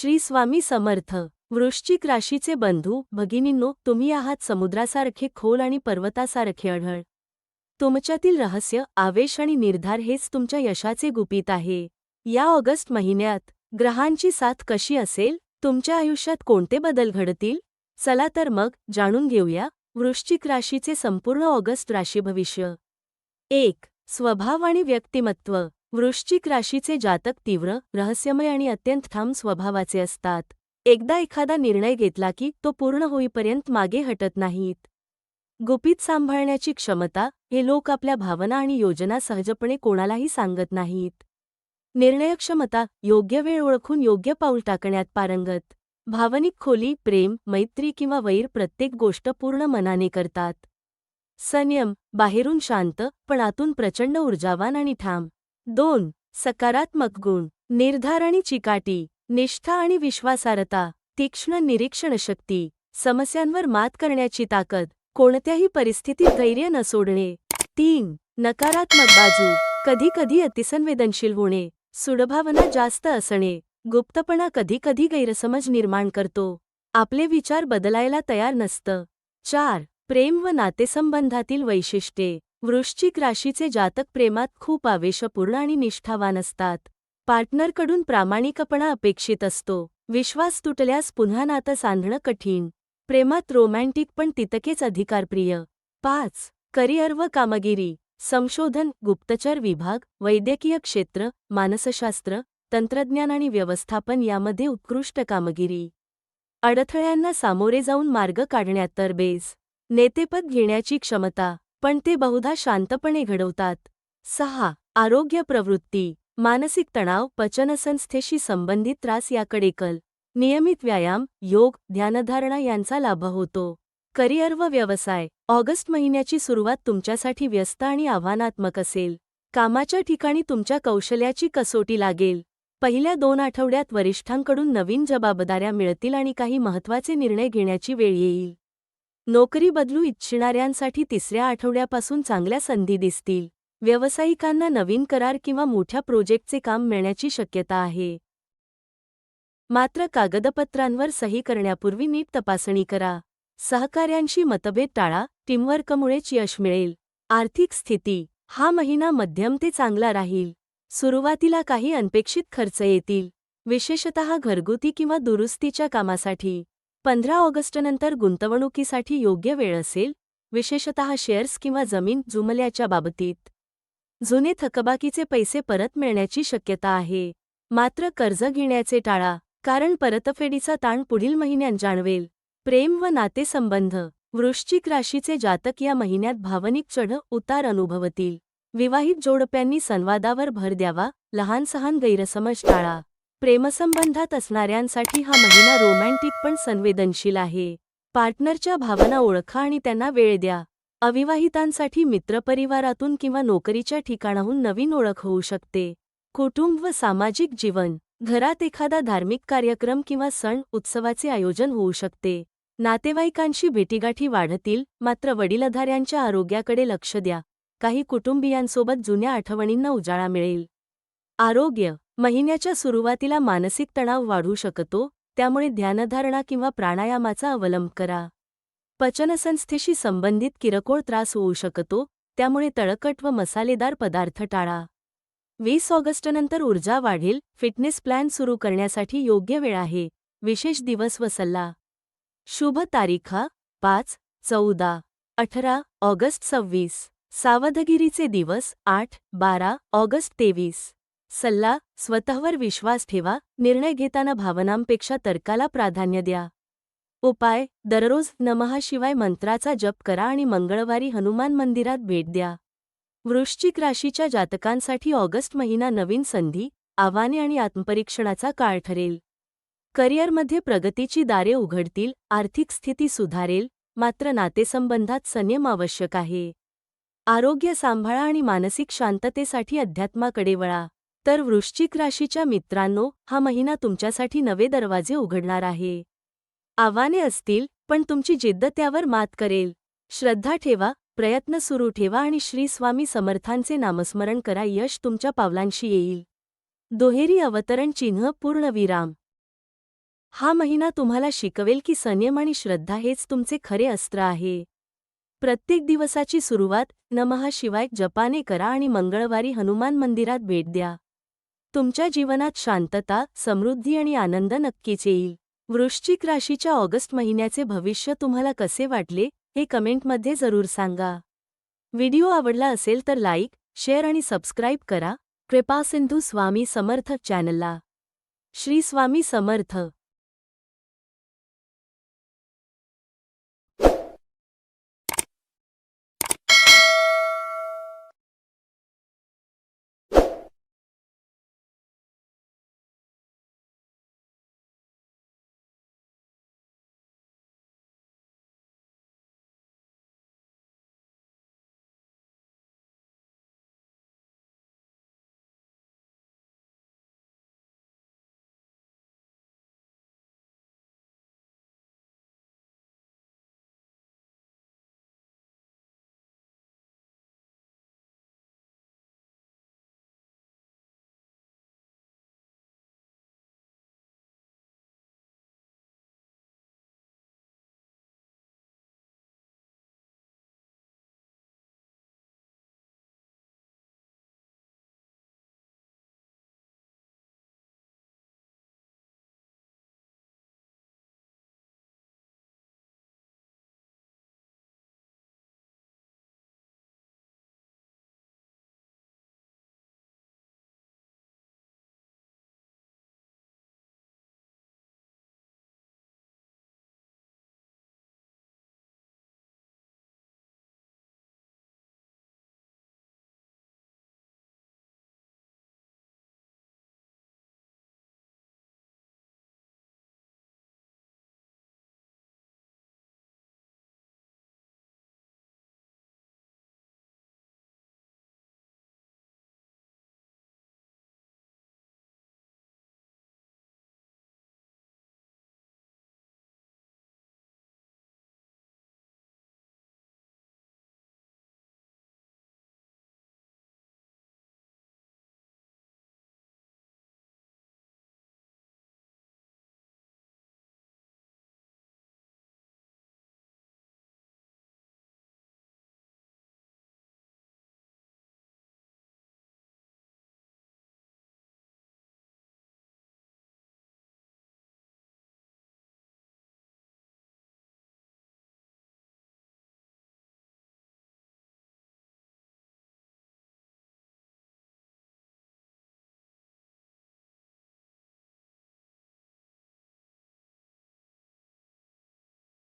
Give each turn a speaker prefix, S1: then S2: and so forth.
S1: श्री स्वामी समर्थ वृश्चिक राशीचे बंधू भगिनींनो तुम्ही आहात समुद्रासारखे खोल आणि पर्वतासारखे अढळ तुमच्यातील रहस्य आवेश आणि निर्धार हेच तुमच्या यशाचे गुपित आहे. या ऑगस्ट महिन्यात ग्रहांची साथ कशी असेल? तुमच्या आयुष्यात कोणते बदल घडतील? चला तर मग जाणून घेऊया वृश्चिक राशीचे संपूर्ण ऑगस्ट राशी भविष्य. एक स्वभाव आणि व्यक्तिमत्व. वृश्चिक राशीचे जातक तीव्र रहस्यमय आणि अत्यंत ठाम स्वभावाचे असतात. एकदा एखादा निर्णय घेतला की तो पूर्ण होईपर्यंत मागे हटत नाहीत. गुपित सांभाळण्याची क्षमता हे लोक आपल्या भावना आणि योजना सहजपणे कोणालाही सांगत नाहीत. निर्णयक्षमता योग्य वेळ ओळखून योग्य पाऊल टाकण्यात पारंगत. भावनिक खोली प्रेम मैत्री किंवा वैर प्रत्येक गोष्ट पूर्ण मनाने करतात. संयम बाहेरून शांत पण आतून प्रचंड ऊर्जावान आणि ठाम. दोन सकारात्मक गुण निर्धार आणि चिकाटी निष्ठा आणि विश्वासार्हता तीक्ष्ण निरीक्षणशक्ती समस्यांवर मात करण्याची ताकद कोणत्याही परिस्थितीत धैर्य न सोडणे. तीन नकारात्मक बाजू कधीकधी अतिसंवेदनशील होणे सुडभावना जास्त असणे गुप्तपणा कधीकधी गैरसमज निर्माण करतो. आपले विचार बदलायला तयार नसतं. चार प्रेम व नातेसंबंधातील वैशिष्ट्ये. वृश्चिक राशीचे जातक प्रेमात खूप आवेशपूर्ण आणि निष्ठावान असतात. पार्टनरकडून प्रामाणिकपणा अपेक्षित असतो. विश्वास तुटल्यास पुन्हा नातं सांधणं कठीण. प्रेमात रोमॅन्टिक पण तितकेच अधिकारप्रिय. पाच. करिअर व कामगिरी. संशोधन गुप्तचर विभाग वैद्यकीय क्षेत्र मानसशास्त्र तंत्रज्ञान आणि व्यवस्थापन यामध्ये उत्कृष्ट कामगिरी. अडथळ्यांना सामोरे जाऊन मार्ग काढण्यात तरबेज नेतेपद घेण्याची क्षमता. पण ते बहुधा शांतपणे घडवतात. सहा. आरोग्य प्रवृत्ती. मानसिक तणाव पचनसंस्थेशी संबंधित त्रास याकडे कल. नियमित व्यायाम योग ध्यानधारणा यांचा लाभ होतो. करिअर व व्यवसाय. ऑगस्ट महिन्याची सुरुवात तुमच्यासाठी व्यस्त आणि आव्हानात्मक असेल. कामाच्या ठिकाणी तुमच्या कौशल्याची कसोटी लागेल. पहिल्या दोन आठवड्यात वरिष्ठांकडून नवीन जबाबदाऱ्या मिळतील आणि काही महत्त्वाचे निर्णय घेण्याची वेळ येईल. नोकरी बदलू इच्छिणाऱ्यांसाठी तिसऱ्या आठवड्यापासून चांगल्या संधी दिसतील. व्यावसायिकांना नवीन करार किंवा मोठ्या प्रोजेक्टचे काम मिळण्याची शक्यता आहे. मात्र कागदपत्रांवर सही करण्यापूर्वी नीट तपासणी करा. सहकाऱ्यांशी मतभेद टाळा. टीमवर्कमुळेच यश मिळेल. आर्थिक स्थिती. हा महिना मध्यम ते चांगला राहील. सुरुवातीला काही अनपेक्षित खर्च येतील. विशेषतः घरगुती किंवा दुरुस्तीच्या कामासाठी. पंधरा ऑगस्टनंतर गुंतवणुकीसाठी योग्य वेळ असेल विशेषतः शेअर्स किंवा जमीन जुमल्याच्या बाबतीत. जुने थकबाकीचे पैसे परत मिळण्याची शक्यता आहे. मात्र कर्ज घेण्याचे टाळा कारण परतफेडीचा ताण पुढील महिन्यात जाणवेल. प्रेम व नातेसंबंध वृश्चिक राशीचे जातक या महिन्यात भावनिक चढ उतार अनुभवतील. विवाहित जोडप्यांनी संवादावर भर द्यावा लहानसहान गैरसमज टाळा. प्रेमसंबंधात असणाऱ्यांसाठी हा महिना रोमॅन्टिक पण संवेदनशील आहे. पार्टनरच्या भावना ओळखा आणि त्यांना वेळ द्या. अविवाहितांसाठी मित्रपरिवारातून किंवा नोकरीच्या ठिकाणाहून नवीन ओळख होऊ शकते. कुटुंब व सामाजिक जीवन. घरात एखादा धार्मिक कार्यक्रम किंवा सण उत्सवाचे आयोजन होऊ शकते. नातेवाईकांशी भेटीगाठी वाढतील मात्र वडीलधाऱ्यांच्या आरोग्याकडे लक्ष द्या. काही कुटुंबियांसोबत जुन्या आठवणींना उजाळा मिळेल. आरोग्य. महिन्याच्या सुरुवातीला मानसिक तणाव वाढू शकतो त्यामुळे ध्यानधारणा किंवा प्राणायामाचा अवलंब करा. पचनसंस्थेशी संबंधित किरकोळ त्रास होऊ शकतो त्यामुळे तळकट व मसालेदार पदार्थ टाळा. वीस ऑगस्टनंतर ऊर्जा वाढेल फिटनेस प्लॅन सुरू करण्यासाठी योग्य वेळ आहे विशेष दिवस व सल्ला. शुभ तारीखा पाच चौदा अठरा ऑगस्ट सव्वीस सावधगिरीचे दिवस आठ बारा ऑगस्ट तेवीस. सल्ला स्वतःवर विश्वास ठेवा निर्णय घेताना भावनांपेक्षा तर्काला प्राधान्य द्या. उपाय दररोज नमहाशिवाय मंत्राचा जप करा आणि मंगळवारी हनुमान मंदिरात भेट द्या. वृश्चिक राशीच्या जातकांसाठी ऑगस्ट महिना नवीन संधी आव्हाने आणि आत्मपरीक्षणाचा काळ ठरेल. करिअरमध्ये प्रगतीची दारे उघडतील आर्थिक स्थिती सुधारेल मात्र नातेसंबंधात संयम आवश्यक आहे. आरोग्य सांभाळा आणि मानसिक शांततेसाठी अध्यात्माकडे वळा. तर वृश्चिक राशीच्या मित्रांनो हा महिना तुमच्यासाठी नवे दरवाजे उघडणार आहे. आव्हाने असतील पण तुमची जिद्द त्यावर मात करेल. श्रद्धा ठेवा प्रयत्न सुरू ठेवा आणि श्री स्वामी समर्थांचे नामस्मरण करा यश तुमच्या पावलांशी येईल. दुहेरी अवतरण चिन्ह पूर्णविराम हा महिना तुम्हाला शिकवेल की संयम आणि श्रद्धा हेच तुमचे खरे अस्त्र आहे. प्रत्येक दिवसाची सुरुवात नमः शिवाय जपाने करा आणि मंगळवारी हनुमान मंदिरात भेट द्या. तुमच्या जीवनात शांतता समृद्धी आणि आनंद नक्कीच येईल. वृश्चिक राशीच्या ऑगस्ट महिन्याचे भविष्य तुम्हाला कसे वाटले हे कमेंटमध्ये जरूर सांगा. व्हिडिओ आवडला असेल तर लाईक शेअर आणि सबस्क्राईब करा. कृपासिंधू स्वामी समर्थ चॅनलला. श्री स्वामी समर्थ.